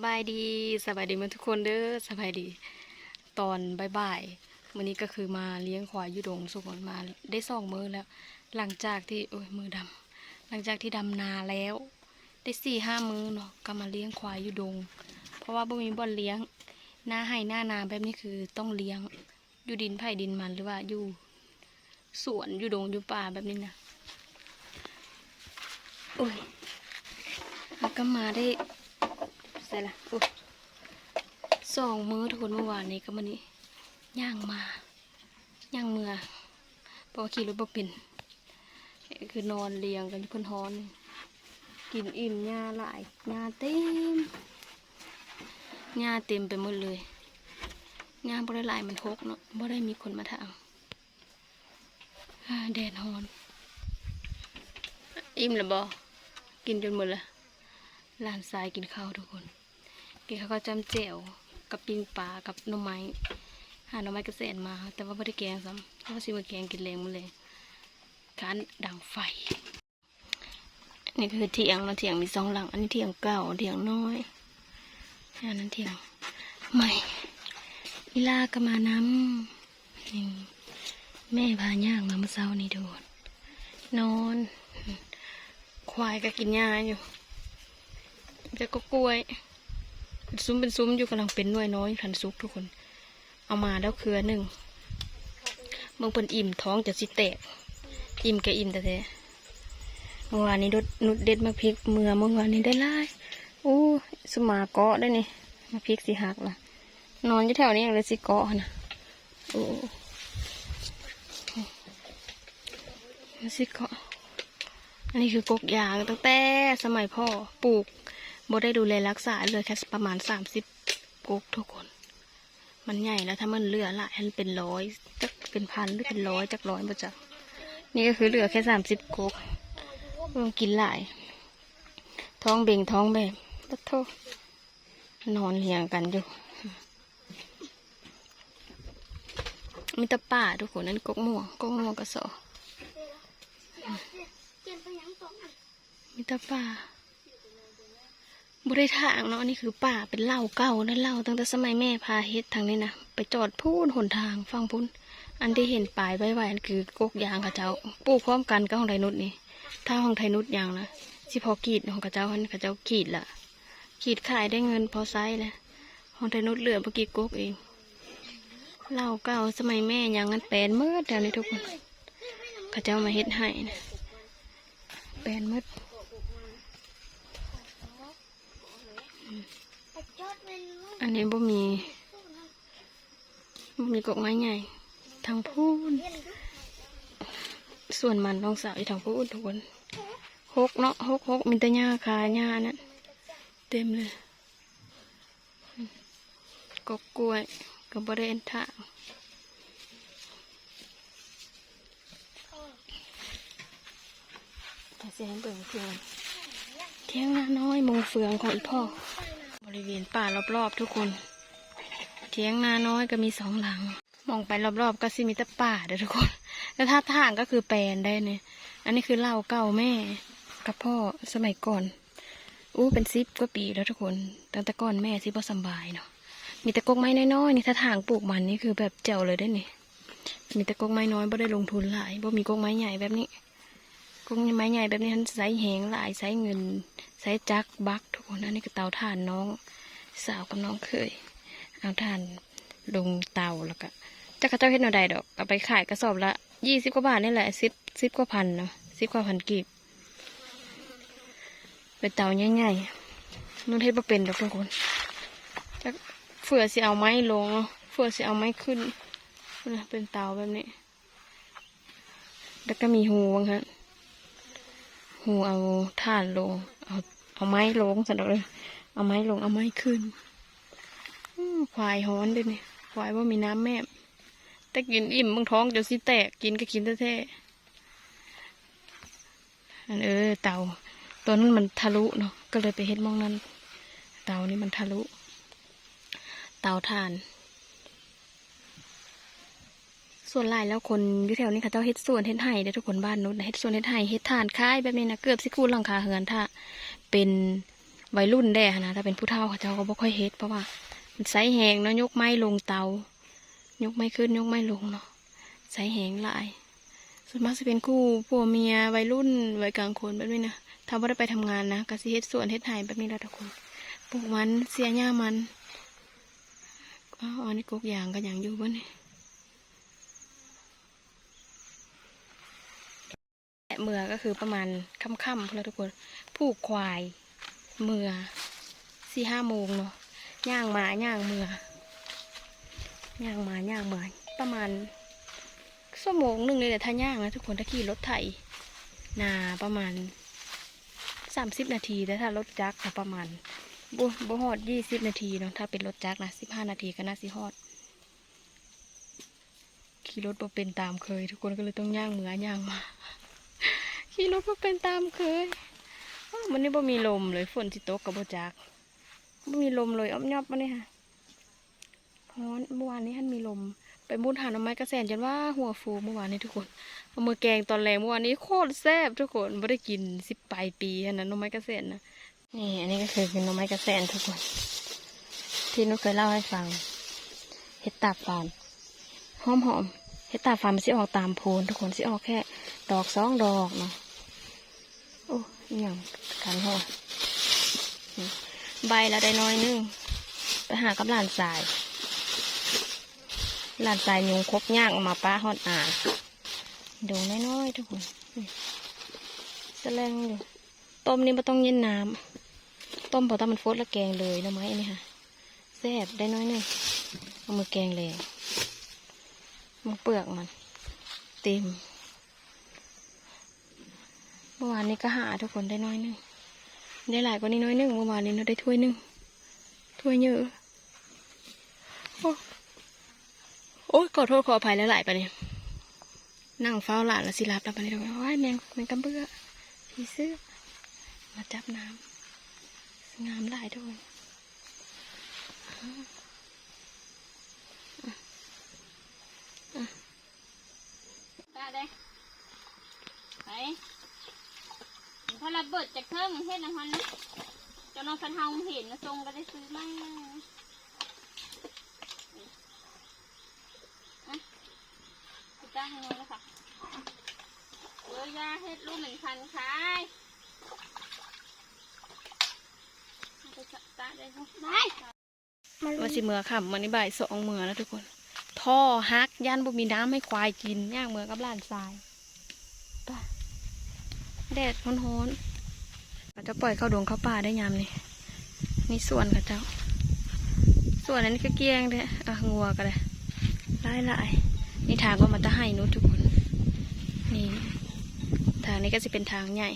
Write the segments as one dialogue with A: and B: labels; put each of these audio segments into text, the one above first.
A: สบายดีสบายดีมื่อทุกคนเด้อสบายดี ตอนบ่ายๆวันนี้ก็คือมาเลี้ยงควายยุดงสุกนมาได้สองมือแล้ว หลังจากที่โอ้ยมือดำหลังจากที่ดำนาแล้ว ได้สี่ห้ามือเนาะก็มาเลี้ยงควายยุดง เพราะว่าบ่มีบ่อนเลี้ยง หน้าให้หน้านาแบบนี้คือต้องเลี้ยงอยู่ดินไผ่ดินมันหรือว่าอยู่สวนอยู่ดงอยู่ป่าแบบนี้นะโอ้ยแล้วก็มาได้ ใส่ละอุ๊ยสองมื้อทุกคนเมื่อวานนี้ก็มานี้ย่างมาย่างเมื่อเพราะขี่รถบ่เป็นคือนอนเรียงกันอยู่เพิ่นฮ้อน กินอิ่มหญ้าหลายหญ้าเต็มหญ้าเต็มไปหมดเลยหญ้าบ่ได้หลายมันหกเนาะบ่ได้มีคนมาถามอ่าแดดฮ้อน อิ่มแล้วบ่กินจนหมดละ หลานทรายกินข้าวทุกคน กินข้าวก็จำเจียวกับปิ้งปลากับหน่อไม้หาหน่อไม้กระเสนมา แต่ว่าไม่ได้แกงซ้ำเพราะว่าสิมาแกงกินแรงมันเลยการดังไฟ นี่คือเถียงเนาเถียงมีสองหลัง อันนี้เถียงเก่าเถียงน้อยอันนั้นเถียงใหม่อีลาก็มาน้ำนี่แม่พาย่างมาเมื่อเช้านี้ทุกคนนอน ควายก็กินหญ้าอยู่ แล้วก็กล้วย ซุ้มเป็นซุ้มอยู่กำลังเป็นหน่วยน้อยขันซุกทุกคน เอามาแล้วเครือหนึ่งเมื่อเพิ่นอิ่มท้องจะสิแตก อิ่มแกอิ่มแต่แท้เมื่อวานนี้นุดนุดเด็ดมาพริกเมื่อเมื่อวานนี้ได้หลายโอ้สมาเกาะได้นี่มาพริกสิหักล่ะ นอนอยู่แถวนี้เลยสิเกาะนะโอ้สิเกาะอันนี้คือกกยางตั้งแต่สมัยพ่อปลูก บ่ได้ดูแลรักษาเลยแค่ประมาณสามสิบกกทุกคน มันใหญ่แล้วถ้ามันเหลือหลายมันเป็นร้อยจักเป็นพันหรือเป็นร้อยจักร้อยบ่จักนี่ก็คือเหลือแค่สามสิบกกต้องกินหลาย ท้องเบ่งท้องแบบตัดโทษนอนเรียงกันอยู่มีแตะป่าทุกคนนั่นกกม่วงกกม่วงกระสอมีแต่ป่า บริทางเนาะนี่คือป่าเป็นเหล่าเก่านั่นเหล่าตั้งแต่สมัยแม่พาเฮ็ดทางนี้นะไปจอดพูนหนทางฟังพุ้นอันที่เห็นปลายใบไว้อันคือกกยางกับเจ้าปลูกพร้อมกันกับของไทยนุชนี่ถ้าของไทยนุชยางนะสิพอกรีดของกับเจ้าหันกับเจ้ากรีดละกรีดขายได้เงินพอไซส์เลยของไทยนุชเหลือเมื่อกี้กกเองเหล่าเก่าสมัยแม่ยางกันแปลนเมื่อเดี๋ยวนี้ทุกคนกับเจ้ามาเฮ็ดให้นะแปลนมืด อันนี้บ่มีบ่มีกกไม้ใหญ่ทางพูนส่วนมันน้องสาวอยู่ทางพูนทุกคนหกเนาะหกหกมีแต่หญ้าคาหญ้านั่นเต็มเลยกกกล้วยกับบริเวณทางแต่เสียงเบิ่งเฟืองเที่ยงนาน้อยมงเฟืองของอีพ่อบ ริเวณป่ารอบๆทุกคน เทียงนาน้อยก็มีสองหลัง มองไปรอบๆก็สิมีแต่ป่าเด้อทุกคน แล้วท่าทางก็คือแปลนได้เนี่ย อันนี้คือเล่าเก่าแม่กับพ่อสมัยก่อน อู้เป็นซิปกว่าปีแล้วทุกคนตั้งแต่ก่อนแม่ซิบ่สบายเนาะ มีแต่กกไม้น้อยๆนี่ถ้าทางปลูกมันนี่คือแบบเจ๋วเลยได้เนี่ยมีแต่กกไม้น้อยบ่ได้ลงทุนหลายบ่มีกกไม้ใหญ่แบบนี้ กกไม้ใหญ่แบบนี้ทันใช้แหงหลายใช้เงินใช้จักบักทุกคนอันนี้คือเตาถ่านน้องสาวกับน้องเคย เอาถ่านลงเตาแล้วก็จักรเจ้าเฮ็ดแนวใดดอกเอาไปขายกระสอบละยี่สิบกว่าบาทนี่แหละสิบสิบกว่าพันเนาะสิบกว่าพันกีบเป็นเตาใหญ่ๆนุ่นเฮ็ดบ่เป็นดอกทุกคนจักเฟื่อสิเอาไม้ลงเนาะเฟื่อสิเอาไม้ขึ้นนะเป็นเตาแบบนี้ แล้วก็มีหูวังฮะ หูเอาถ่านลง เอาเอาไม้ลงสันดอกเลยเอาไม้ลงเอาไม้ขึ้นควายฮ้อนเด้วยนี่ควายว่ามีน้ำแม่แต่กินอิ่มบางท้องเดี๋ยวสิแตกกินก็กินแท้ๆอันเออ เต่าตัวนั้นมันทะลุเนาะก็เลยไปเฮ็ดมองนั้น เต่านี่มันทะลุ เต่าถ่าน ส่วนหลายแล้วคนอยู่แถวนี้เขาเจ้าเฮ็ดสวนเฮ็ดไห่เด้อทุกคนบ้านนู้นนะเฮ็ดสวนเฮ็ดไห่เฮ็ดถ่านคายแบบนี้นะเกือบสิคูหลังคาเฮือนถ้า เป็นวัยรุ่นแด้นะถ้าเป็นผู้เฒ่าเขาเจ้าก็บ่ค่อยเฮ็ดเพราะว่ามันใสแหงเนาะยกไม้ลงเตา ยกไม้ขึ้นยกไม้ลงเนาะใสแหงหลาย ส่วนมากจะเป็นคู่ผัวเมียวัยรุ่นวัยกลางคนแบบนี้นะถ้าว่าได้ไปทำงานนะก็สิเฮ็ดสวนเฮ็ดไห่แบบนี้แหละทุกคนปลูกมันเสียหญ้ามันอ้าวอันนี้กกยางก็ยางอยู่บ่เนี่ยและ เมื่อก็คือประมาณค่ำๆพอแล้วทุกคน ผูกควาย เมื่อสี่ห้าโมงเนาะย่างมาย่างเมื่อย่างมาย่างเมื่อประมาณชั่วโมงหนึ่งเลยแต่ถ้าย่างนะทุกคนถ้าขี่รถไถนาประมาณสามสิบนาทีแต่ถ้ารถจักรประมาณบ่บ่ฮอดยี่สิบนาทีเนาะถ้าเป็นรถจักรนะสิบห้านาทีก็น่าสิฮอด ขี่รถบ่เป็นตามเคย ทุกคนก็เลยต้องย่างเมือย่างมา ขี่รถบ่เป็นตามเคยอ้าวมันนี่บ่มีลมเลยฝนสิตกกับบ่จักบ่มีลมเลยอ้อมยอบมาเนี่ยค่ะร้อนเมื่อวานนี้ท่านมีลม ไปมุดหาหน่อไม้กระแสนจนว่าหัวฟูเมื่อวานนี้ทุกคนเอามือแกงตอนแรงเมื่อวานนี้โคตรแซ่บทุกคนไม่ได้กินสิบปลายปีอันนั้นหน่อไม้กระแสนนะนี่อันนี้ก็คือเป็นหน่อไม้กระแสนทุกคน ที่นุกเคยเล่าให้ฟังเห็ดตาฟานหอมหอมเห็ดตาฟานมันสิออกตามโพนทุกคนสิออกแค่ ดอกสองดอกเนาะ โอ้ยอหย่างกันหัวใบละได้น้อยนึง ไปหากับหลานสายหลานสายยุงคบยากออกมาป้าฮอดอ่านดงน้อยๆทุกคนแสลงอยู่ ต้มนี่ไม่ต้องเย็นน้ำ ต้มพอตามันฟดล้วแกงเลยน่อไม้อันนี้ค่ะแซ่บได้น้อยนึงเอามือแกงเลยมันเปลือกมันเต็ม เมื่อวานนี้ก็หาทุกคนได้น้อยนึง ได้หลายกว่านี้น้อยนึง เมื่อวานนี้เราได้ถ้วยนึง ถ้วยเยอะ โอ้โอ้ยขอโทษขออภัยแล้วหลายไปเนี่ยนั่งเฝ้าหลานแล้วสิรับแล้วปเนี่ยว้ายแมงแมงกำเบื้อผีเสื้อ มาจับน้ำงามหลายทุกคน
B: ตาเด้ไป พอระเบิดจากเครื่องเฮ็ดนะฮอนนะจ้าน้องพันเฮาเห็นนะทรงก็ได้ซื้อมาอะไปตั้งให้นองแล้วค่ะเอ้ยยาเฮ็ดรูปเหมือนพันขายเอาไปตาได้ไหมได้
A: ว่าสิเมื่อค่ะมันนี่บ่ายสองเมื่อแล้วทุกคน ท่อฮักย่านบ่มีน้ำให้ควายกินย่างเมื่อกับหลานทราย แดดร้อนๆเขาจะปล่อยเข้าดวงเข้าป่าได้ยามนี่นี่ส่วนกับเจ้า ส่วนอันนี้ก็เกี้ยงเด้อะงัวก็ได้ไล่ไล่นี่ทางก็มาตะให้นู้นทุกคนนี่ทางนี้ก็จะเป็นทางใหญ่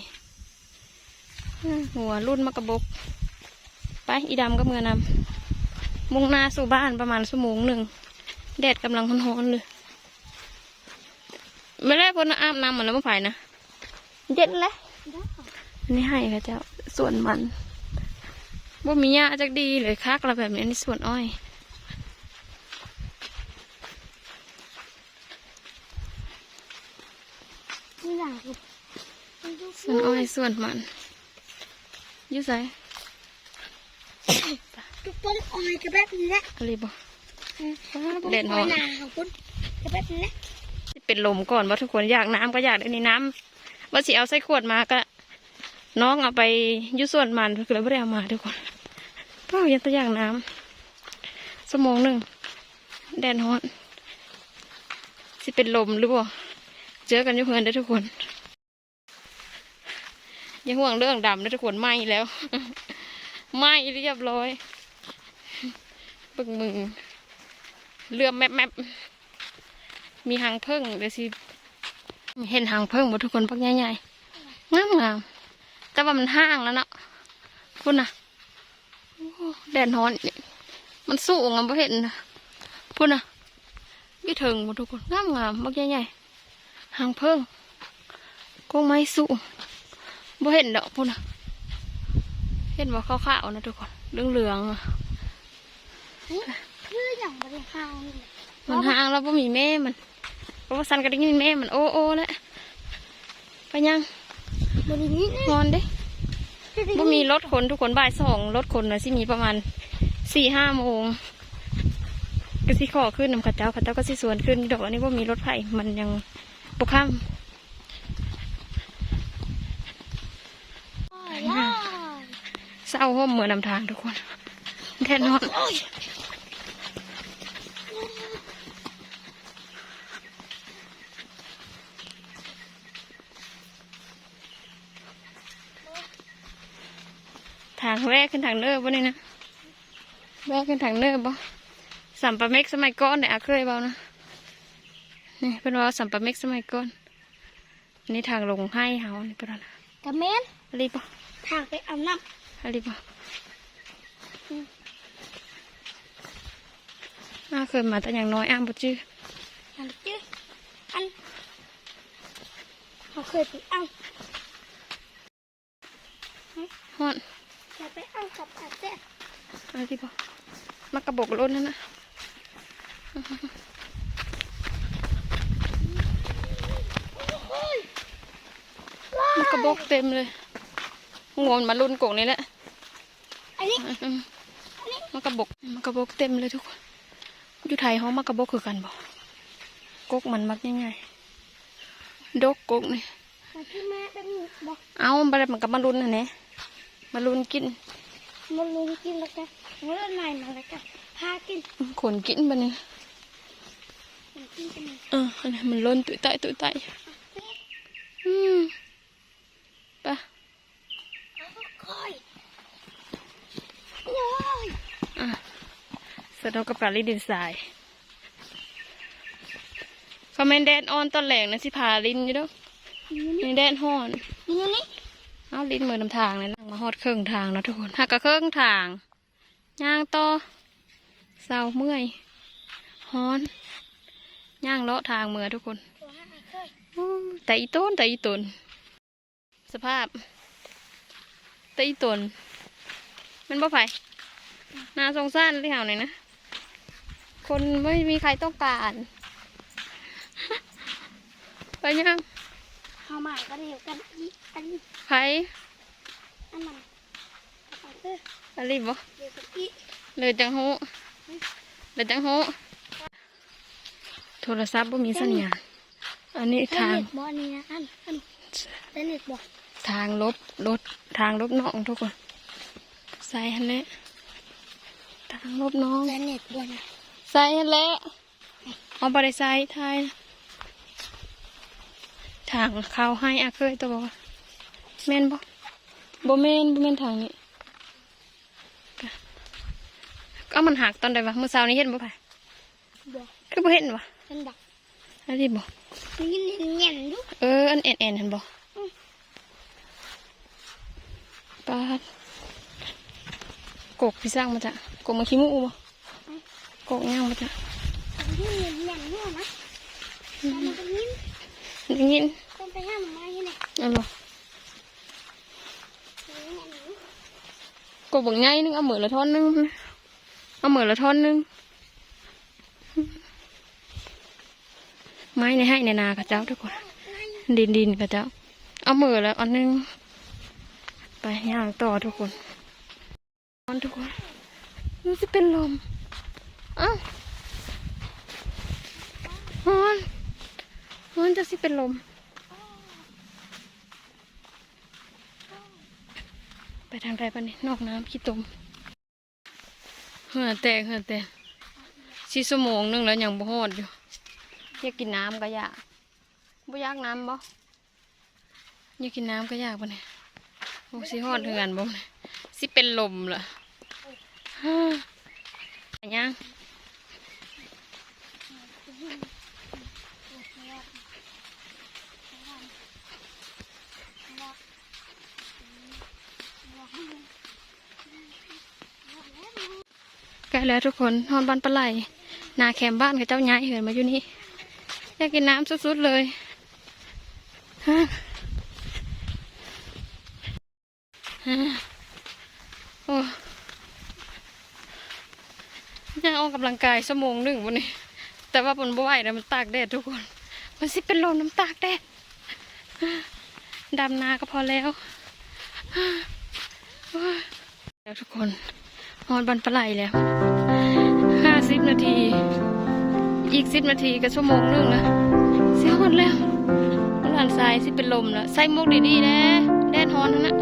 A: หัวรุ่นมากระบก ไปอีดำก็เมือนำมุ่งหน้าสู่บ้านประมาณชั่วโมงหนึ่งแดดกำลังร้อนๆเลย ไม่ได้พ้นอาบน้ำเหมือนแล้วไม่ไผ่นะ เย็นแล้วอันนี้ให้ค่ะเจ้าส่วนมันบ่มีหญ้าจักดีเลยคักเราแบบนี้อันนี่ส่วนอ้อย
B: นี่หลัง
A: ส่วนอ้อยส่วนมันอยุ่ใส่
B: ทุกคนออยกระแบบนี้แหละ
A: อะไรบ่
B: เด่
A: เด่
B: น
A: น
B: ห
A: ห
B: อ
A: อน
B: นาของคุณกระแบบนี้แหละ
A: เป็นลมก่อนว่าทุกคนอยากน้ำก็อยากได้นี่น้ำ ว่าสิเอาใส่ขวดมาก็น้องเอาไปยุ่ส่วนมันก็เลยไม่ได้เอามาทุกคนเป้ายังตัวอย่างน้ำสมองหนึ่งแดดฮ้อนสิเป็นลมหรือเปล่าเจอกันยุเพื่อนได้ทุกคนอย่าห่วงเรื่องดำนะทุกคนไหม้แล้วไหม้เรียบร้อยปึกมึงเรือมแมบแมบมีหางเพิ่งเดี๋ยวสิ เห็นหางเพิ่งหมดทุกคนพักใหญ่ๆงามงามๆแต่ว่ามันห้างแล้วเนาะคุณน่ะโอ้แดดร้อนนี่มันสูงอะบ่เห็นนะพุ่นน่ะยี่ถึงหมดทุกคนงามงามๆพักใหญ่ๆหางเพิ่งกงไม้สูงบ่เห็นดอกพุ่นน่ะเห็นว่าขาวๆนะทุกคนเหลืองๆอะ
B: คืออย่างบริหารนี่
A: มันห่างแล้วบ่มีแม่มันเพ ราะว่าสันก็ได้ยินแม่มันโอ้โอ้แล้วไปยัง
B: บรินี้
A: งอนเด้บ่มีรถคนทุกคนบ่ายสองรถคนนะสิมีประมาณสี่ห้าโมงก็สิขอขึ้นนำข้าเจ้าข้าเจ้าก็สิสวนขึ้นดอกอันนี้ว่ามีรถไผ่มันยังปกข้าม
B: ว้าว
A: เศร้าห่มเหมือนนำทางทุกคนแน่นอน ทางแวกขึ้นทางเนิบวะนี่นะแวกขึ้นทางเนิบบ่สัมปะเม็กสมัยก่อนเนี่ยอาเคยเบานะนี่เป็นว่าสัมปะเม็กสมัยก่อนอันนี้ทางลงให้เฮานี่เป็นว่านะ
B: กระเมน
A: อะไรปะ
B: ทางไปอาบน้
A: อะไรปะอ้าเคยมาแต่อย่างน้อยอ้ามบ่จื้อำ
B: อันจื้ออันเขาเคยไปเอา
A: ฮอน
B: จะไปเอากับอาเต้
A: อะไรปะมากระบอกรถนั่นนะมากระบอกเต็มเลยงวนมารุ่นกงนี่แหละ
B: อันนี้
A: อืมมากระบอกมากระบอกเต็มเลยทุกคนอยู่ไทยเขามากระบอกคือกันบอกกกมันมักง่ายๆดกกกนี่
B: มาที่แม่เป็นบอก
A: เอาไปมันกับมารุนนะเนี่ย มารุนกิน
B: มันลุงกินแล้วกันมันละลายมาแล้วกันพากิน
A: ขนกินไปเนี่ย
B: มันกินกัน
A: เอออันนี้มันล้นตุยไตตุยไตอืมไปะ
B: ค่อยย้อย
A: อะเสร็จแล้วกับปลาลิ้นดินทรายคอมเมนแดนออนตอนแหลงนะสิพาลิ้นอยู่เด้วยนี่แดนห่อน
B: นี่นี่
A: เอาลิ้นมือนำทางเลยนะมาฮอดเครื่องทางนะทุกคนหักกะเครื่องทางย่างต่อเศร้าเมื่อยฮ้อนย่างเลาะทางเมื่อทุกคนแต่อีต้นแต่อีต้นสภาพแต่อีต้นมันบ่ไผนาสงสารที่เฮาหน่อยนะ คนไม่มีใครต้องการ ไปยัง
B: มาก็เดียวกันอีอัน
A: ไผ
B: อันนั้นเอาไปเถอะ
A: อะไรบ่
B: เดี๋ยวกันอี
A: เลยจังหูเลยจังหูโทรศัพท์บ่มีสัญญาณอันนี้ทาง
B: เน็ตบอนี่นะอันอันเป็นเน็ตบอ
A: ทางลบรถทางลบน้องทุกคนใส่ฮันแหละทางลบน้อง
B: เป็นเน็ตบอนะ
A: ใส่ฮันแหละเอาไปใส่ไทย ทางเขาให้อาเคยตัวบ่แม่นบ่บ่แม่นบ่แม่นทางนี้ก็มันหักตอนใดวะเมื่อเช้านี้เห็นบ่ไผ
B: บอ
A: คือบ่เห็นวะ
B: เป็นดัก
A: อันนี้บ่
B: นี่นี่เงียนดู
A: เอออันแอนแอนเห็นบ่
B: อืม
A: ปาดกกพี่สร้างมาจ้ะกกมาขี้มูบ่กกย่างมาจ้ะ
B: นี่เงียนเงียนนู่นนะแล้วมันก็ยิ้ม
A: ได้ยิน
B: ต้องไปห้ามมันมาอย่างนี้
A: เอันบ่
B: เงียนดู
A: กกบักใหญ่นึงเอามือละท่อนนึงเอามือละท่อนนึงไม้ในให้ในนากับเจ้าทุกคนดินดินกับเจ้าเอามือแล้วอันนึงไปย่างต่อทุกคนนอนทุกคนรู้สึกเป็นลมเอ้าฮอนฮ อนจะสิเป็นลม ไปทางใดปะนี่นอกน้ำขี้ตมเหือแตกเหือแตกชีสมองนึงแล้วยังบ่ฮอดอยู่อยากกินน้ำก็ยากบ่อยากน้ำบ่อยากกินน้ำก็ยากปะเนี่ยโอ้สิฮอดเหือนบ่เนี่ยสิเป็นลมเหรอฮ่าอันยัง แล้วทุกคนฮอนบ้านปลาไหลนาแคมบ้านกับเจ้าย้ายเหือนมาอยู่นี่อยากกินน้ำสุดๆเลยฮ่าฮ่าโอ้ยังออกกำลังกายชั่วโมงหนึ่งวันนี้ แต่ว่ามันบ่ไหวแล้วมันตากแดดทุกคน มันสิเป็นลมน้ำตากแดดดำนาก็พอแล้วแล้วทุกคนฮอดบันปลาไหลแล้ว สิบนาที อีกสิบนาทีก็ชั่วโมงนึงนะเสียหมดแล้วหลานทรายสิเป็นลมแล้วใส่หมวกดีๆนะ แดดฮอนทั้งนั้น